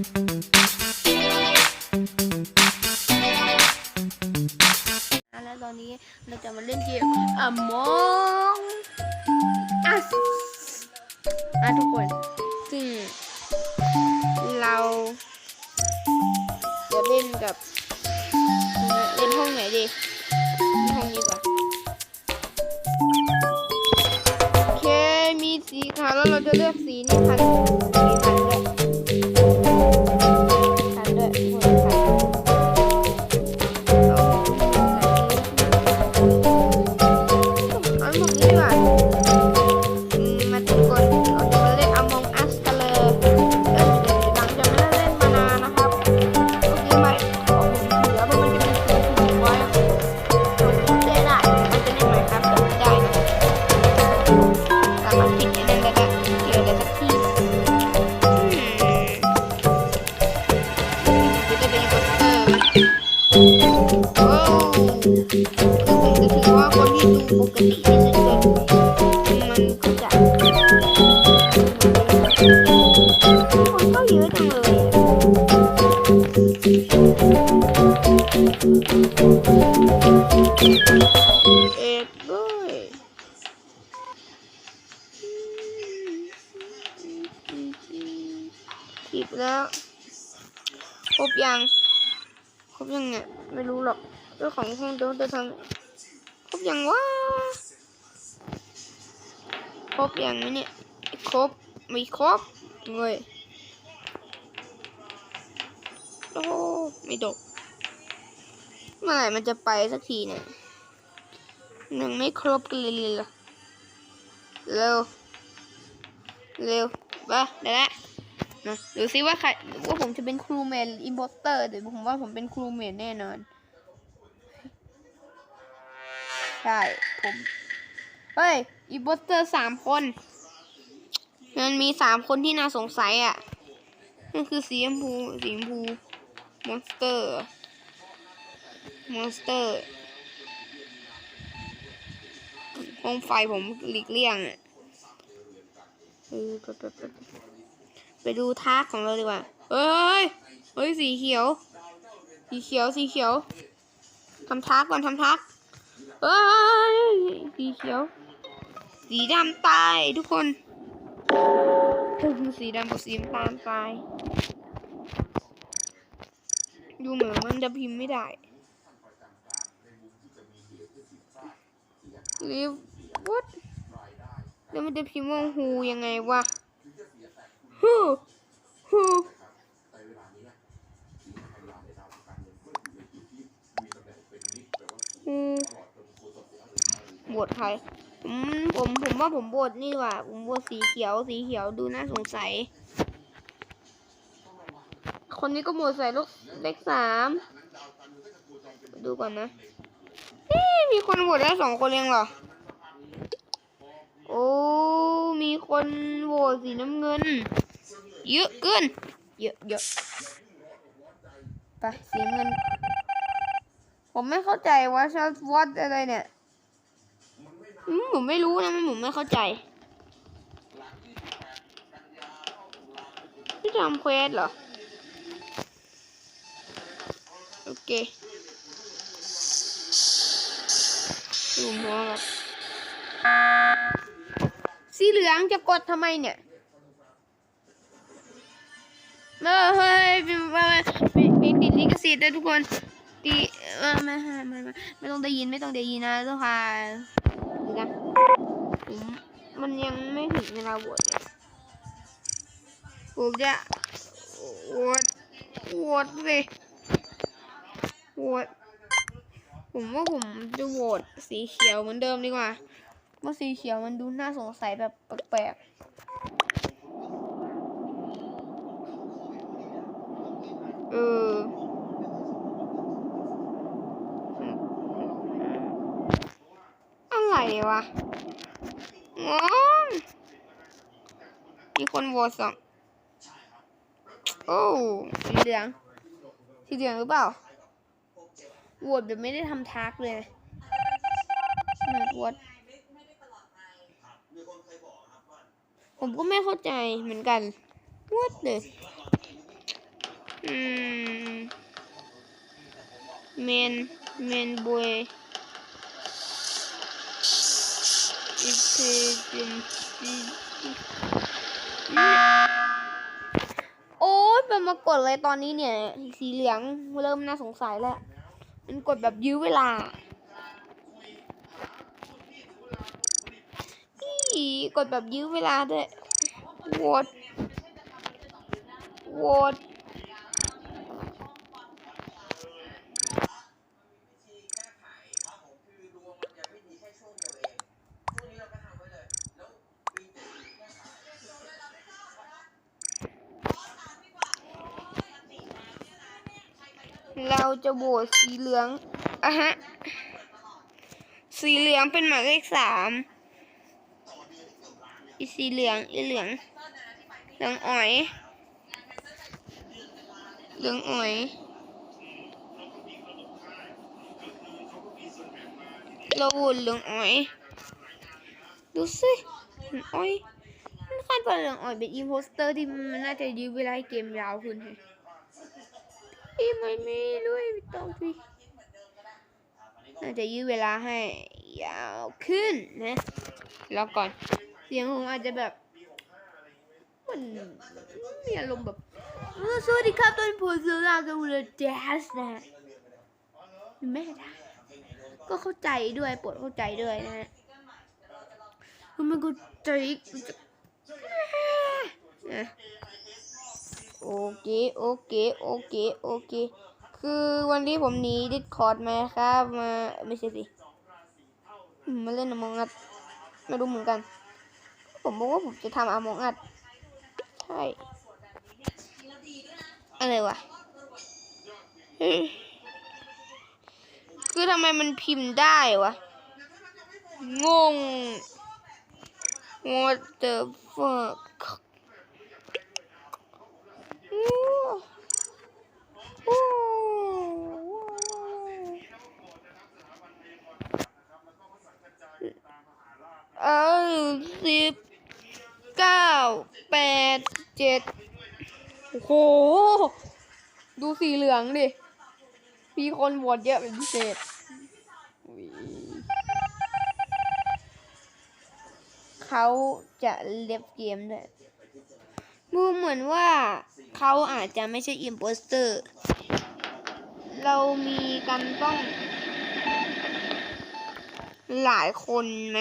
แล้วตอนนี้เราจะมาเล่นเกม Among Us อะทุกคนซึ่งเราจะเล่นกับเล่นห้องไหนดีห้องนี้ก่อนโอเคมีสีขาวแล้วเราจะเลือกสีนี่พัน โอ้ รบยังเนี่ยไม่รู้หรอกเรื่องของห้องเดิมจะทำครบยังวะครบยังไหมเนี่ยครบไม่ครบเงยโอ้ไม่ดกเมื่อไหร่มันจะไปสักทีเนี่ยหนึ่งไม่ครบกันเลยเลยเหรอเร็ว เร็วไปได้แล้ว นะดูซิว่าใครว่าผมจะเป็นครูเมนอิมโพสเตอร์เดี๋ยวผมว่าผมเป็นครูเมนแน่นอน ใช่ ผม เฮ้ยอิมโพสเตอร์สามคน มันมีสามคนที่น่าสงสัยอะนั่นคือสีชมพูสีชมพูมอนสเตอร์มอนสเตอร์ห้องไฟผมหลีกเลี่ยงอะเออ ไปดูทากของเราดีกว่า เฮ้ย เฮ้ย สีเขียว สีเขียว สีเขียว ทำทักก่อนทำทักเฮ้ย สีเขียว สีดำตายทุกคน สีดำกับสีน้ำตาลตาย ดูเหมือนมันจะพิมพ์ไม่ได้หรือ what แล้วมันจะพิมพ์ว่า who ยังไงวะ who who ฮูบวชใครผมผมผมว่าผมบวชนี่ว่ะผมบวชสีเขียวสีเขียวดูน่าสงสัย คนนี้ก็บวชใส่ลูกเลขสามดูก่อนนะเอ๊ะมีคนโหวตได้สองคนเองเหรอ โอ้ มีคนโหวตสีน้ำเงิน เยอะเกิน เยอะเยอะไปสีน้ำเงิน ผมไม่เข้าใจว่าชอบวอดอะไรเนี่ยอืมผมไม่รู้นะมันผมไม่เข้าใจที่ทำเควสเหรอ โอเคดูหัวแบบสีเหลืองจะกดทำไมเนี่ย เออเฮ้ยเป็นเป็นติดลิขสิทธิ์นะทุกคนตีเออไม่ไม่ไม่ไม่ต้องได้ยินไม่ต้องได้ยินนะทุกคนดูกันผมมันยังไม่ถึงเวลาโหวตเลยผมจะโหวตโหวตเลยโหวตผมว่าผมจะโหวตสีเขียวเหมือนเดิมดีกว่าเพราะสีเขียวมันดูน่าสงสัยแบบแปลกๆ เอออะไรวะงงมีคนโหวตสองโอ้สีเหลืองสีเหลืองหรือเปล่าโหวตแบบไม่ได้ทำทักเลยนะนาดวดผมก็ไม่เข้าใจเหมือนกันวดเลย อืมเมนเมนบวยอิเพเจนซีโอ้ยเป็นมากดเลยตอนนี้เนี่ย สีเหลืองเริ่มน่าสงสัยแล้ว มันกดแบบยื้อเวลาอีกดแบบยื้อเวลาด้วยโหวตโหวต เราจะโหวตสีเหลืองอะฮะ สีเหลืองเป็นหมายเลขสามอีสีเหลือง อีเหลือง เหลืองอ๋อย เหลืองอ๋อยเราโหวตเหลืองอ๋อย ดูสิเหลืองอ๋อยมันคาดว่าเหลืองอ๋อยเป็นอีโพสเตอร์ที่มันน่าจะยื้อเวลาให้เกมยาวขึ้นให้ พี่ไม่มีด้วยไม่ต้องพี่น่าจะยื้อเวลาให้ยาวขึ้นนะแล้วก่อน เสียงผมอาจจะแบบมันมีอารมณ์แบบสวัสดีครับตอนผมจะลากับเรือแจ๊สนะฮะไม่ได้ ก็เข้าใจด้วยปรดเข้าใจด้วยนะฮะคือมันก็ใจนะ โอเค โอเค โอเค โอเค คือวันนี้ผมหนีดิสคอร์ดมาครับ มาไม่ใช่สิมาเล่นอมองอัดไม่รู้เหมือนกัน ผมบอกว่าผมจะทำอมองอัดใช่อะไรวะคือทำไมมันพิมพ์ได้วะ งง what the fuck โอ้โอ้ เออสิบเก้าแปดเจ็ดโอ้โห ดูสีเหลืองดิ มีคนโหวตเยอะเป็นพิเศษเขาจะเล็บเกมด้วยดูเหมือนว่าเขาอาจจะไม่ใช่อิมโพสเตอร์ เรามีกันต้อง หลายคนไหม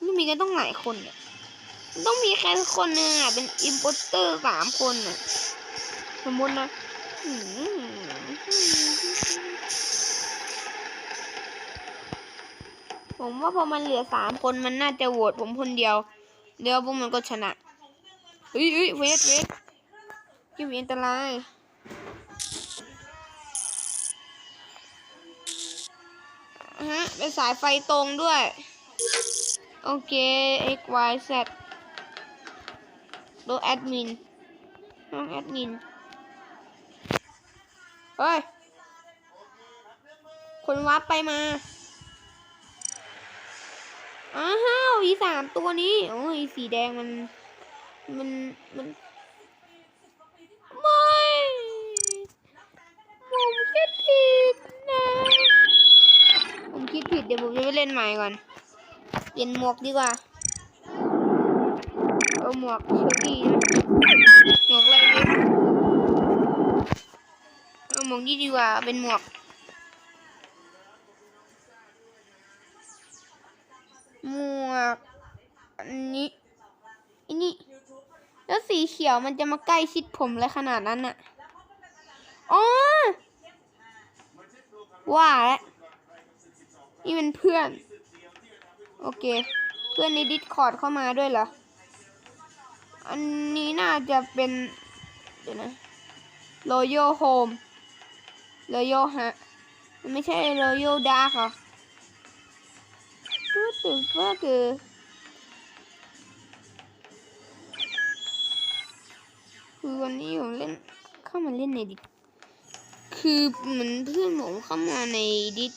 ไม่มีกันต้องหลายคนเนี่ยต้องมีแค่คนหนึ่งอะ เป็นอิมโพสเตอร์สามคนอะ สมมตินะอืมผมว่าพอมันเหลือสามคนมันน่าจะโหวตผมคนเดียว เดี๋ยวพวกมันก็ชนะเฮ้ยเฮ้ยเวทเวทกิมอันตราย ฮะเป็นสายไฟตรงด้วย โอเค x y z ดูแอดมินห้องแอดมิน เฮ้ย คนวับไปมา อ้าว อีสามตัวนี้ โอ้ยสีแดงมัน มัน มัน เดี๋ยวผมจะไปเล่นใหม่ก่อน เปลี่ยนหมวกดีกว่า เอาหมวกเชอรี่หมวกอะไรดีเอาหมวกนี้ดีกว่า เป็นหมวก หมวก อันนี้อันนี้ แล้วสีเขียวมันจะมาใกล้ชิดผมเลยขนาดนั้นน่ะอ๋อว่าแล้ว นี่เป็นเพื่อน โอเค เพื่อนในดิสคอร์ดเข้ามาด้วยเหรอ อันนี้น่าจะเป็น เดี๋ยวนะ Royal Home Royal ฮะ ไม่ใช่ Royal Dark เหรอ What the fuck เอคือวันนี้ผมเล่นเข้ามาเล่นในดิคือเหมือนเพื่อนผมเข้ามาในดิส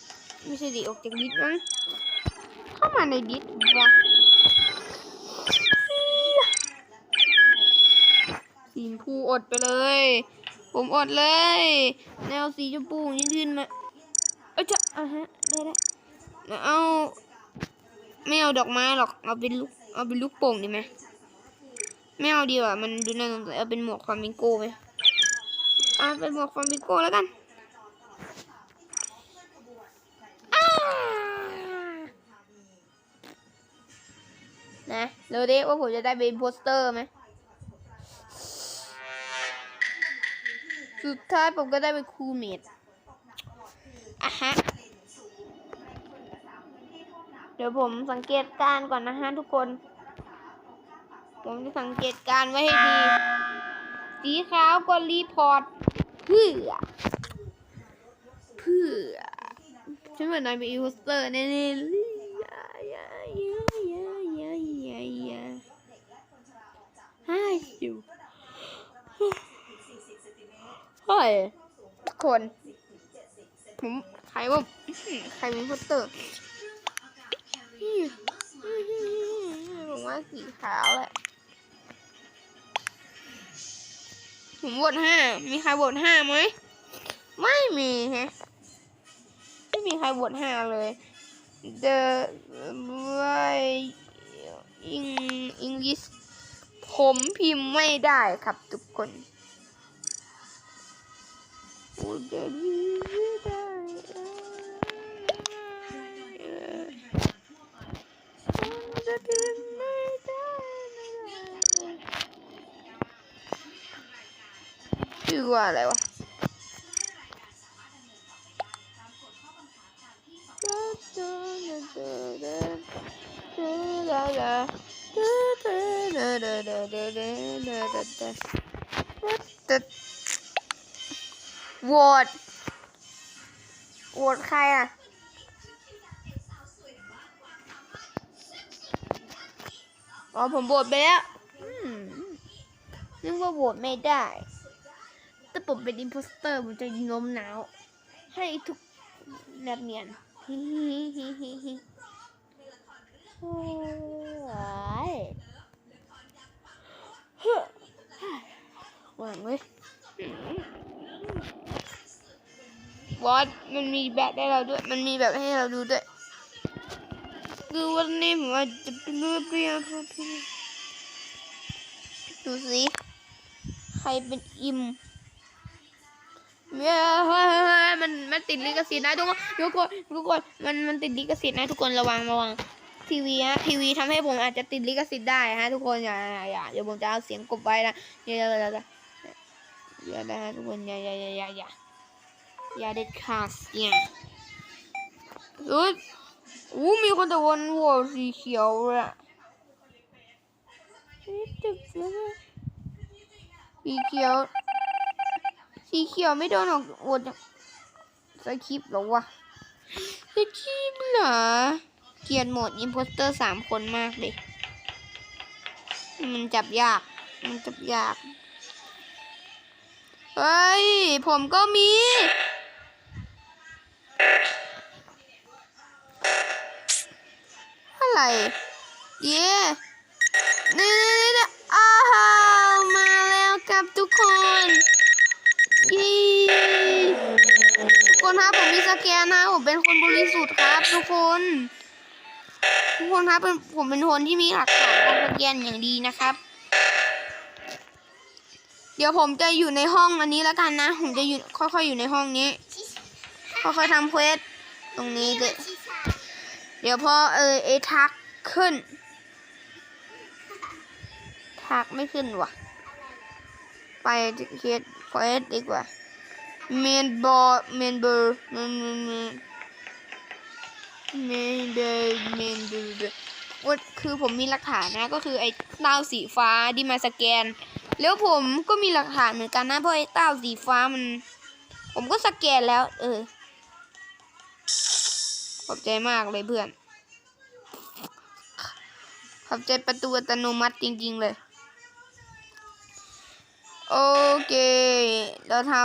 ไม่ใช่ดิออกจากดิสมั้งเข้ามาในดิสวะสีชมพูอดไปเลย ผมอดเลย แนวสีชมพูยืนๆมาเอ้ยจะอะฮะได้ได้แล้วเอาไม่เอาดอกไม้หรอกเอาเป็นลูกเอาเป็นลูกโป่งดีไหมไม่เอาดีกว่ามันดูน่าสงสัยเอาเป็นหมวกฟลามิงโก้ไหมอะเป็นหมวกฟลามิงโก้แล้วกันอ้า นะเร็วดิว่าผมจะได้เป็นโปสเตอร์ไหม สุดท้ายผมก็ได้เป็นครูเมดอะฮะ เดี๋ยวผมสังเกตการก่อนนะฮะทุกคน ผมจะสังเกตการไว้ให้ดี สีขาวก็รีพอร์ต เพื่อ เพื่อ ฉันเหมือนนายเป็นอีโพสเตอร์แน่ๆเลยอย่าอย่าอย่าอย่าอย่าอย่าอย่าให้อยู่เฮ้ยคนผมใครว่าใครเป็นโพสเตอร์ผมว่าสีขาวแหละผมโหวตห้ามีใครโหวตห้าไหม ไม่มีฮะ ม่มีใครโหวตห้าเลย The way in English ผมพิมพ์ไม่ได้ครับทุกคนพูดได้จะพิมพ์ไม่ได้ชื่อว่าอะไรวะ โหวตโหวตใครอะอ๋อผมโหวตไปแล้วนึกว่าโหวตไม่ได้ แต่ผมเป็นอิมโพสเตอร์ผมจะโน้มน้าว ให้ทุกแนักเรียน ฮิฮิฮิฮิฮิโอ้ยหวังเว้ยวอดมันมีแบบให้เราด้วย มันมีแบบให้เราดูด้วย คือวันนี้ผมอาจจะเป็นเรื่องเปรี้ยวพอพี่ดูสิ ใครเป็นอิม มันมันติดลิขสิทธิ์นะทุกคนทุกคนทุกคนมันมันติดลิขสิทธิ์นะทุกคนระวังระวังทีวีฮะทีวีทำให้ผมอาจจะติดลิขสิทธิ์ได้ฮะทุกคนอย่าอย่าอย่าเดี๋ยวผมจะเอาเสียงกบไว้นะอย่าอย่าอย่าอย่าอย่านะฮะทุกคนอย่าอย่าอย่าอย่าอย่าอย่าเด็ดขาดเนี่ยเอ้ยอู้มีคนตะวันหัวสีเขียวอะสีเขียว สีเขียวไม่โดนออกโหวตจากสคริปหรอวะสคริปเหรอ เกียดโหมดอิมโพสเตอร์สามคนมากเลยมันจับยาก มันจับยาก เฮ้ย ผมก็มี อะไร เย้นี่นี่อ้าวมาแล้วครับทุกคนี่ทุกคนครับผมมีสแกนนะผมเป็นคนบริสุทธิ์ครับทุกคน ทุกคนครับเป็นผมเป็นคนที่มีหลักฐานการสแกนอย่างดีนะครับ เดี๋ยวผมจะอยู่ในห้องอันนี้แล้วกันนะ ผมจะอยู่ค่อยๆอยู่ในห้องนี้ค่อยๆทำเควสตรงนี้เลยเดี๋ยวพอเออเอทักขึ้น ทักไม่ขึ้นว่ะ ไปเคส เควสดีกว่าเมนบอร์เมนเบอร์เมนเมนเมนเบอร์เมนเบอร์ว่าคือผมมีหลักฐานนะก็คือไอ้เต้าสีฟ้าที่มาสแกน แล้วผมก็มีหลักฐานเหมือนกันนะเพราะไอ้เต้าสีฟ้ามัน ผมก็สแกนแล้ว เออขอบใจมากเลยเพื่อนขอบใจประตูอัตโนมัติจริง ๆ เลย โอเค เราท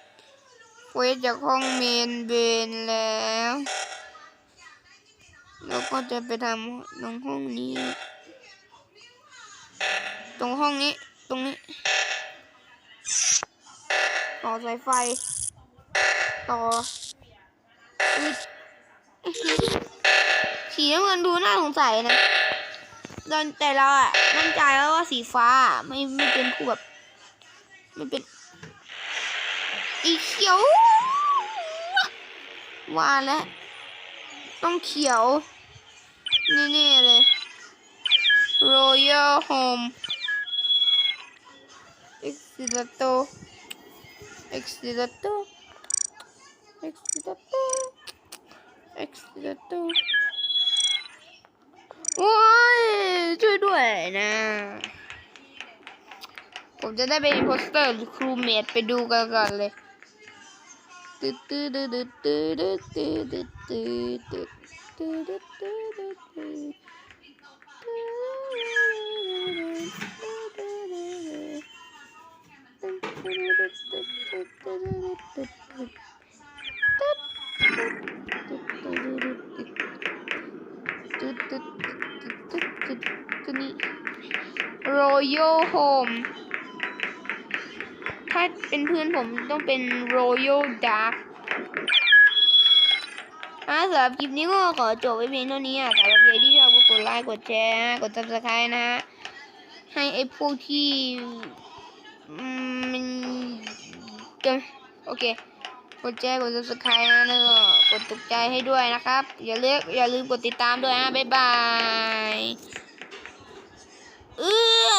ำเควสจากห้องเมนเบนแล้วเราก็จะไปทำตรงห้องนี้ ตรงห้องนี้ ตรงนี้ ต่อสายไฟ ต่อสีน้ำเงินดูน่าสงสัยนะตอนแต่เราอะมั่นใจแล้วว่าสีฟ้าไม่ไม่เป็นผู้แบบ ไม่เป็น อีเขียว ว่าแล้วต้องเขียว แน่ๆเลย Royal Home Exitato Exitato Exitato Exitato โอ้ยช่วยด้วยนะ ผมจะได้เป็นโพสเตอร์หรือครูเมดไปดูกันก่อนเลยตึ๊ดตึ๊ดตึ๊ดตึ๊ดตึ๊ดตึ๊ดตึ๊ดตึ๊ดตึ๊ดตึ๊ดตึ๊ดตึ๊ดตึ๊ด Royal Home ถ้าเป็นเพื่อนผมต้องเป็น Royal Dark อะสำหรับคลิปนี้ก็ขอจบไว้เพียงเท่านี้อะสำหรับใครที่ชอบก็กดไลค์กดแชร์ กด subscribe นะฮะ ให้ไอ้พวกที่มันก็โอเค กดแชร์ กด subscribe นะแล้วก็กดตกใจให้ด้วยนะครับ อย่าเลือกอย่าลืมกดติดตามด้วยนะบ๊ายบายเออ